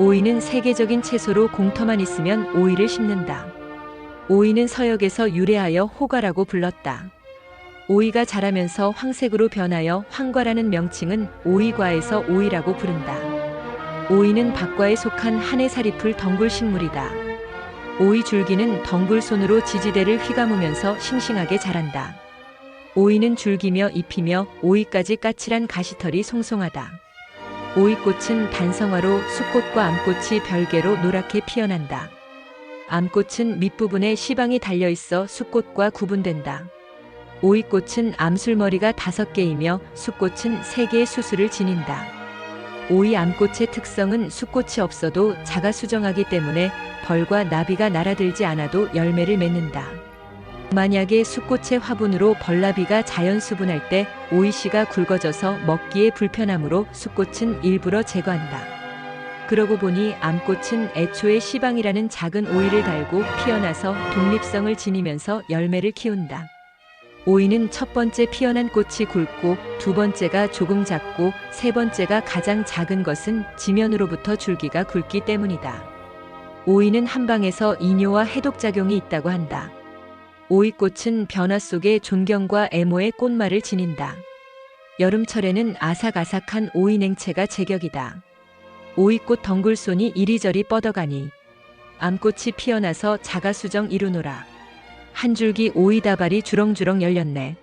오이는 세계적인 채소로 공터만 있으면 오이를 심는다. 오이는 서역에서 유래하여 호가라고 불렀다. 오이가 자라면서 황색으로 변하여 황과라는 명칭은 오이과에서 오이라고 부른다. 오이는 박과에 속한 한해 살이풀 덩굴 식물이다. 오이 줄기는 덩굴손으로 지지대를 휘감으면서 싱싱하게 자란다. 오이는 줄기며 잎이며 오이까지 까칠한 가시털이 송송하다. 오이꽃은 단성화로 숫꽃과 암꽃이 별개로 노랗게 피어난다. 암꽃은 밑부분에 시방이 달려 있어 숫꽃과 구분된다. 오이꽃은 암술머리가 다섯 개이며 숫꽃은 세 개의 수술을 지닌다. 오이 암꽃의 특성은 숫꽃이 없어도 자가 수정하기 때문에 벌과 나비가 날아들지 않아도 열매를 맺는다. 만약에 숫꽃의 화분으로 벌나비가 자연 수분할 때 오이씨가 굵어져서 먹기에 불편하므로 숫꽃은 일부러 제거한다. 그러고 보니 암꽃은 애초에 시방이라는 작은 오이를 달고 피어나서 독립성을 지니면서 열매를 키운다. 오이는 첫 번째 피어난 꽃이 굵고 두 번째가 조금 작고 세 번째가 가장 작은 것은 지면으로부터 줄기가 굵기 때문이다. 오이는 한방에서 이뇨와 해독작용이 있다고 한다. 오이꽃은 변화 속에 존경과 애모의 꽃말을 지닌다. 여름철에는 아삭아삭한 오이 냉채가 제격이다. 오이꽃 덩굴손이 이리저리 뻗어가니 암꽃이 피어나서 자가수정 이루노라. 한 줄기 오이 다발이 주렁주렁 열렸네.